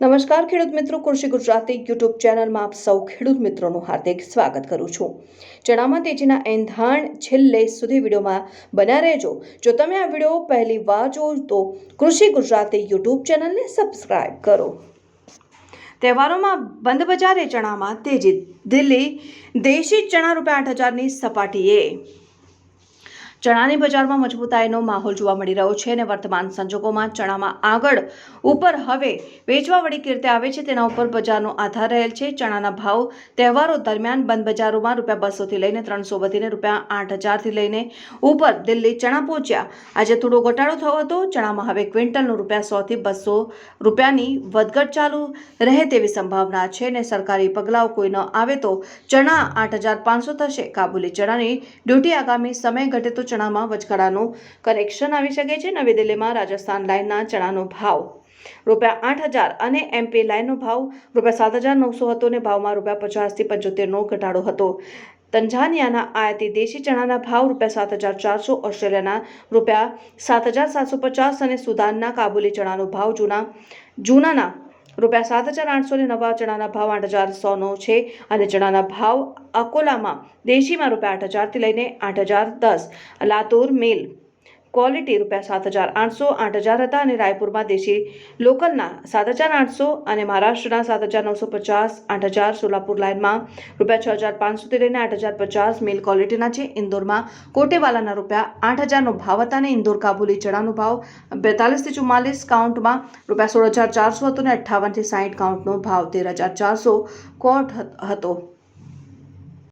નમસ્કાર ખેડૂત મિત્રો, કૃષિ ગુજરાતી યુટ્યુબ ચેનલમાં આપ સૌ ખેડૂત મિત્રોનું હાર્દિક સ્વાગત કરું છું. ચણામાં તેજીના એંધાણ છેલ્લે સુધી વિડીયોમાં બન્યા રહેજો. જો તમે આ વીડિયો પહેલી વાર જો તો કૃષિ ગુજરાતી યુટ્યુબ ચેનલને સબસ્ક્રાઇબ કરો. તહેવારોમાં બંધ બજારે ચણામાં તેજી. દિલ્હી દેશી ચણા રૂપિયા આઠ હજારની સપાટીએ ચણાની બજારમાં મજબૂતાઈનો માહોલ જોવા મળી રહ્યો છે અને વર્તમાન સંજોગોમાં ચણામાં આગળ ઉપર હવે વેચવા વળી કીર્તે આવે છે. તેના ઉપર બજારનો આધાર રહેલ છે. ચણાના ભાવ તહેવારો દરમિયાન બંધ બજારોમાં રૂપિયા બસોથી લઈને ત્રણસો વધીને રૂપિયા આઠ હજારથી લઈને ઉપર દિલ્હી ચણા પહોંચ્યા. આજે થોડો ઘટાડો થયો હતો. ચણામાં હવે ક્વિન્ટલનું રૂપિયા સોથી બસો રૂપિયાની વધઘટ ચાલુ રહે તેવી સંભાવના છે અને સરકારી પગલાઓ કોઈ ન આવે તો ચણા આઠ હજાર પાંચસો થશે. કાબુલી ચણાની ડ્યુટી આગામી સમય ઘટે તો ચણામાં વચગાળાનું કનેક્શન આવી શકે છે. નવી દિલ્હીમાં રાજસ્થાન લાઇનના ચણાનો ભાવ રૂપિયા આઠ હજાર અને એમપી લાઇનનો ભાવ રૂપિયા સાત હજાર નવસો હતો અને ભાવમાં રૂપિયા પચાસથી પંચોતેરનો ઘટાડો હતો. તંજાનિયાના આયાતી દેશી ચણાના ભાવ રૂપિયા સાત હજાર ચારસો, ઓસ્ટ્રેલિયાના રૂપિયા સાત હજાર સાતસો પચાસ અને સુદાનના કાબુલી ચણાનો ભાવ જૂના જૂનાના રૂપિયા સાત હજાર આઠસો ને નવા ચણાના ભાવ આઠ હજાર સોનો છે અને ચણાના ભાવ અકોલામાં, દેશીમાં રૂપિયા આઠ હજારથી લઈને આઠ હજાર દસ. લાતુર મિલ ક્વોલિટી રૂપિયા સાત હજાર આઠસો, આઠ હજાર હતા અને રાયપુરમાં દેશી લોકલના સાત હજાર આઠસો અને મહારાષ્ટ્રના સાત હજાર નવસો પચાસ, આઠ હજાર સોલાપુર લાઇનમાં રૂપિયા છ હજાર પાંચસોથી લઈને આઠ હજાર પચાસ મિલ ક્વોલિટીના છે. ઇન્દોરમાં કોટેવાલાના રૂપિયા આઠ હજારનો ભાવ હતા અને ઇન્દોર કાબુલી ચણાનો ભાવ બેતાલીસથી ચુમ્માલીસ કાઉન્ટમાં રૂપિયા સોળ હજાર ચારસો હતો અને અઠ્ઠાવનથી સાઠ કાઉન્ટનો ભાવ તેર હજાર ચારસો કોટ હતો.